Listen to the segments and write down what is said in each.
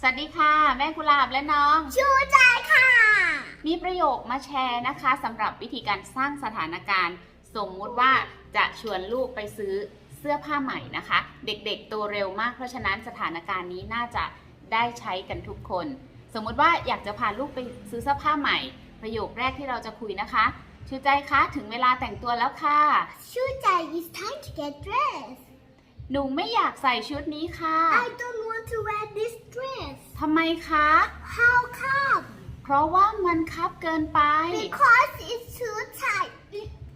สวัสดีค่ะ แม่กุหลาบและน้อง ชูใจค่ะ มีประโยคมาแชร์นะคะสำหรับวิธีการสร้างสถานการณ์ สมมุติว่าจะชวนลูกไปซื้อเสื้อผ้าใหม่นะคะ เด็กๆโตเร็วมาก เพราะฉะนั้นสถานการณ์นี้น่าจะได้ใช้กันทุกคน สมมุติว่าอยากจะพาลูกไปซื้อเสื้อผ้าใหม่ ประโยคแรกที่เราจะคุยนะคะชูใจคะถึงเวลาแต่งตัวแล้วค่ะชูใจ it's time to get dressed หนูไม่อยากใส่ชุดนี้ค่ะ I don't want to wear this dress ทำไมคะ How come เพราะว่ามันคับเกินไป Because it's too tight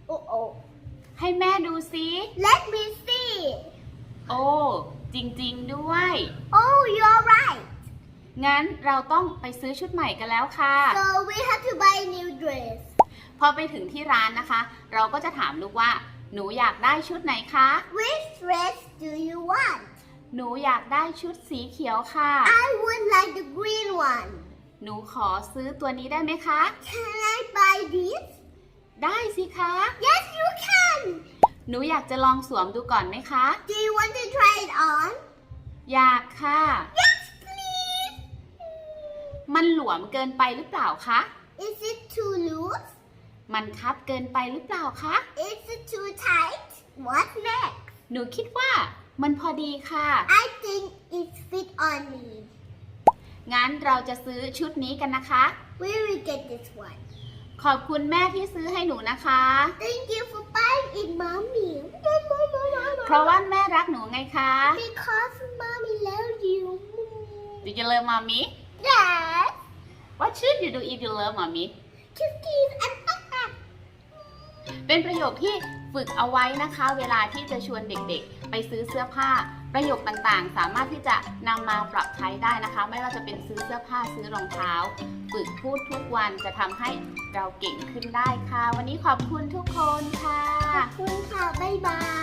Oh oh ให้แม่ดูซิ Let me see โอ้ จริงๆด้วย Oh you're right งั้นเราต้องไปซื้อชุดใหม่กันแล้วค่ะ So we have to buy a new dress พอไปถึงที่ร้านนะคะ เราก็จะถามลูกว่า หนูอยากได้ชุดไหนคะ Which dress do you want หนูอยากได้ชุดสีเขียวค่ะ I would like the green one หนูขอซื้อตัวนี้ได้ไหมคะ Can I buy this ได้สิคะ Yes you can หนูอยากจะลองสวมดูก่อนไหมคะ Do you want to try it on อยากค่ะ Yes please มันหลวมเกินไปหรือเปล่าคะ Is it too loose มันคับเกินไปหรือเปล่าคะ Is it too tight? What next? หนูคิดว่ามันพอดีค่ะ I think it fit on me. งั้นเราจะซื้อชุดนี้กันนะคะ We will get this one. ขอบคุณแม่ที่ซื้อให้หนูนะคะ Thank you for buying it, mommy. เพราะว่าแม่รักหนูไงคะ Because mommy loves you. Do you love mommy Yes. What should you do if you love mommy Kiss kiss and เป็นประโยคที่ฝึกเอาไว้นะคะ เวลาที่จะชวนเด็กๆ ไปซื้อเสื้อผ้า ประโยคต่างๆ สามารถที่จะนำมาปรับใช้ได้นะคะ ไม่ว่าจะเป็นซื้อเสื้อผ้าซื้อรองเท้า ฝึกพูดทุกวันจะทำให้เราเก่งขึ้นได้ค่ะ วันนี้ขอบคุณทุกคนค่ะ ขอบคุณค่ะ บ๊ายบาย